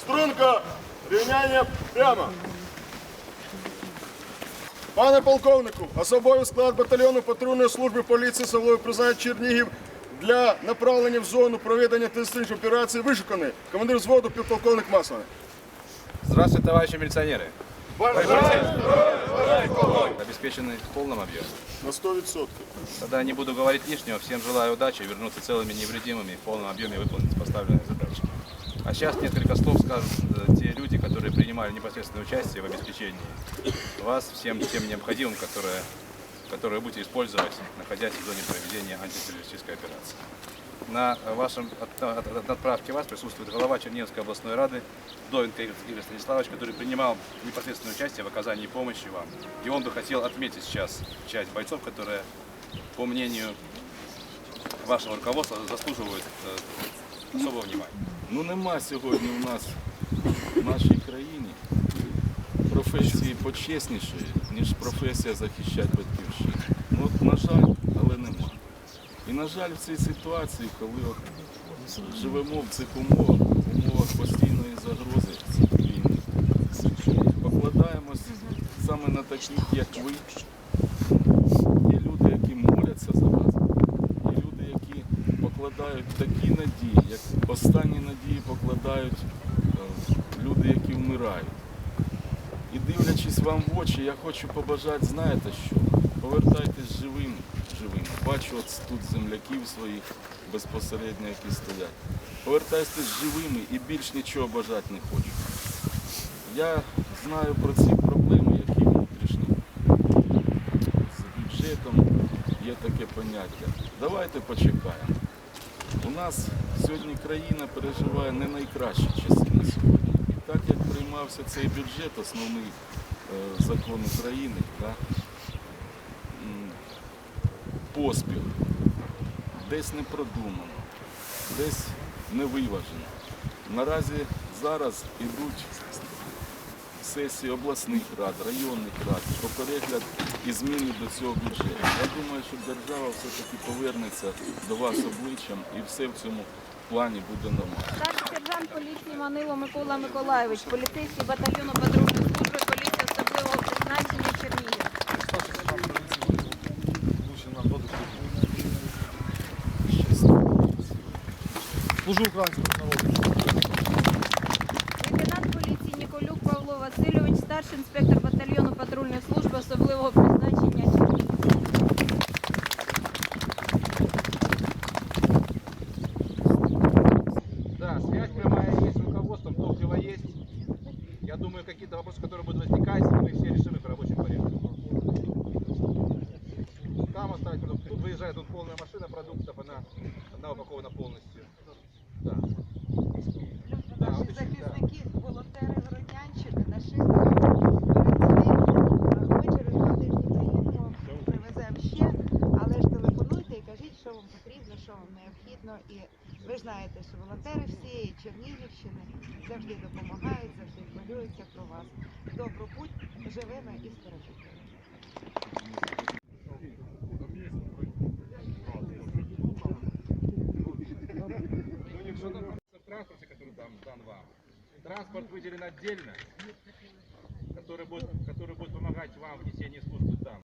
Струнка, рівняння прямо. Пане полковнику, особовий склад батальйону патрульної служби поліції Савловий призначення Чернігів для направлення в зону проведення терористичної операції вишуканий. Командир взводу підполковник Маслений. Здравствуйте, товарищи милиционеры. Бажаю Обеспечены в полном объеме. на 100%. Тогда не буду говорить лишнего. Всем желаю удачи, вернуться целыми, невредимыми и в полном объеме выполнить поставленные задачи. А сейчас несколько слов скажут э, те люди, которые принимали непосредственное участие в обеспечении вас всем тем необходимым, которое, которое будете использовать, находясь в зоне проведения антитеррористической операции. На вашем от- от- от- отправке вас присутствует глава Черниговской областной рады Довенко Игорь Станиславович, который принимал непосредственное участие в оказании помощи вам. И он бы хотел отметить сейчас часть бойцов, которые, по мнению вашего руководства, заслуживают э, особого внимания. Ну нема сьогодні у нас в нашій країні професії почеснішої, ніж професія захищати батьківщину. Ну, от, на жаль, але нема. І на жаль, в цій ситуації, коли от живемо в цих умовах, в умовах постійної загрози війни, покладаємось саме на таких, як ви. Є люди, які моляться за вас. Є люди, які покладають такі надії, як останні надії покладають е, люди, які вмирають. І дивлячись вам в очі, я хочу побажати, знаєте що? Повертайтесь живими, живими. Бачу от тут земляків своїх безпосередньо, які стоять. Повертайтесь живими і більш нічого бажати не хочу. Я знаю про ці проблеми, які внутрішні. З бюджетом є таке поняття. Давайте почекаємо. У нас сьогодні країна переживає не найкращі часи на сьогодні. І так як приймався цей бюджет, основний е, закон України, да, поспіх, десь не продумано, десь не виважено. Наразі зараз ідуть сесії обласних рад, районних рад, про перегляд і зміни до цього бюджету. Я думаю, що держава все-таки повернеться до вас обличчям і все в цьому плані буде нормально. Старший сержант поліції Манило Микола Миколайович, поліцейський батальйону патрульної служби поліції особливого призначення Чернігів. Служу українському народу. Васильович, старший інспектор батальйону патрульної служби особливого призначення Чернігів. Да, связь прямая есть с руководством, топливо есть. Я думаю, какие-то вопросы, которые будут возникать, мы все решим их в рабочем порядке. Там оставить продукт. Тут выезжает тут полная машина продуктов, она, она упакована полностью. необхідно. І ви ж знаєте, що волонтери всієї Чернігівщини завжди допомагають, завжди хвилюються про вас. Добру путь живими і здоровими. В транспорте, который там дан вам. Транспорт выделен отдельно, который будет, который будет помогать вам в несении службы там.